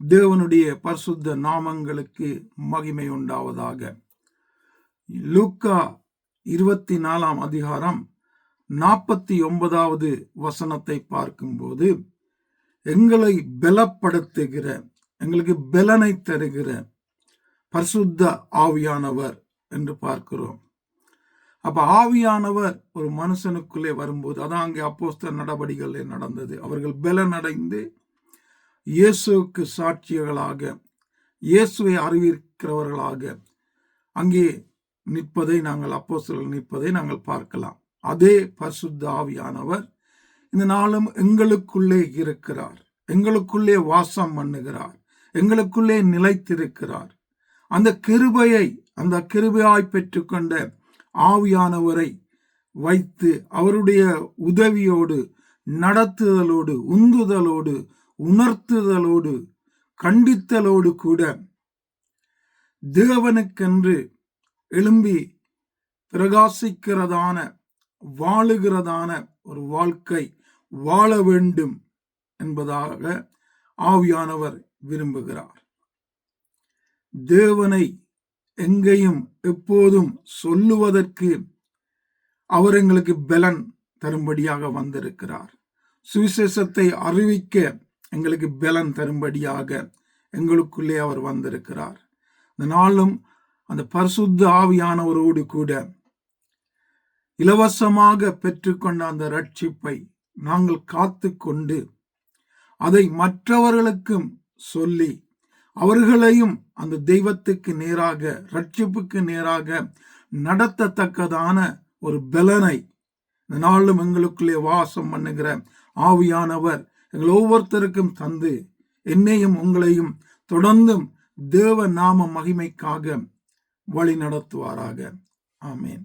தேவனுடைய பரிசுத்த நாமங்களுக்கு மகிமை உண்டாவதாக. லூக்கா இருபத்தி நாலாம் அதிகாரம் நாற்பத்தி ஒன்பதாவது வசனத்தை பார்க்கும்போது எங்களை பலப்படுத்துகிற எங்களுக்கு பலனை தருகிற பரிசுத்த ஆவியானவர் என்று பார்க்கிறோம். அப்ப ஆவியானவர் ஒரு மனுஷனுக்குள்ளே வரும்போது அதான் அங்கே அப்போஸ்த நடவடிக்கைகள் நடந்தது. அவர்கள் பலனடைந்து இயேசுவுக்கு சாட்சியர்களாக இயேசுவை அறிவிக்கிறவர்களாக அங்கே நிற்பதை நாங்கள் அப்போஸ்தலர்கள் நிற்பதை நாங்கள் பார்க்கலாம். அதே பரிசுத்த ஆவியானவர் இந்த நாளும் எங்களுக்குள்ளே இருக்கிறார். எங்களுக்குள்ளே வாசம் பண்ணுகிறார். எங்களுக்குள்ளே நிலைத்திருக்கிறார். அந்த கிருபையை அந்த கிருபையாய் பெற்றுக்கொண்ட ஆவியானவரை வைத்து அவருடைய உதவியோடு நடத்துதலோடு உந்துதலோடு உணர்த்துதலோடு கண்டித்தலோடு கூட தேவனுக்கென்று எழும்பி பிரகாசிக்கிறதான வாழுகிறதான ஒரு வாழ்க்கை வாழ வேண்டும் என்பதாக ஆவியானவர் விரும்புகிறார். தேவனை எங்கேயும் எப்போதும் சொல்லுவதற்கு அவர் எங்களுக்கு பலன் தரும்படியாக வந்திருக்கிறார். சுவிசேஷத்தை அறிவிக்க எங்களுக்கு பலன் தரும்படியாக எங்களுக்குள்ளே அவர் வந்திருக்கிறார். இந்த நாளும் அந்த பரிசுத்த ஆவியானவரோடு கூட இலவசமாக பெற்றுக்கொண்ட அந்த ரட்சிப்பை நாங்கள் காத்து கொண்டு அதை மற்றவர்களுக்கும் சொல்லி அவர்களையும் அந்த தெய்வத்துக்கு நேராக ரட்சிப்புக்கு நேராக நடத்தத்தக்கதான ஒரு பலனை இந்த நாளும் எங்களுக்குள்ளே வாசம் பண்ணுகிற ஆவியானவர் எங்கள் ஒவ்வொருத்தருக்கும் தந்து என்னையும் உங்களையும் தொடர்ந்தும் தேவ நாம மகிமைக்காக வழி நடத்துவாராக ஆமேன்.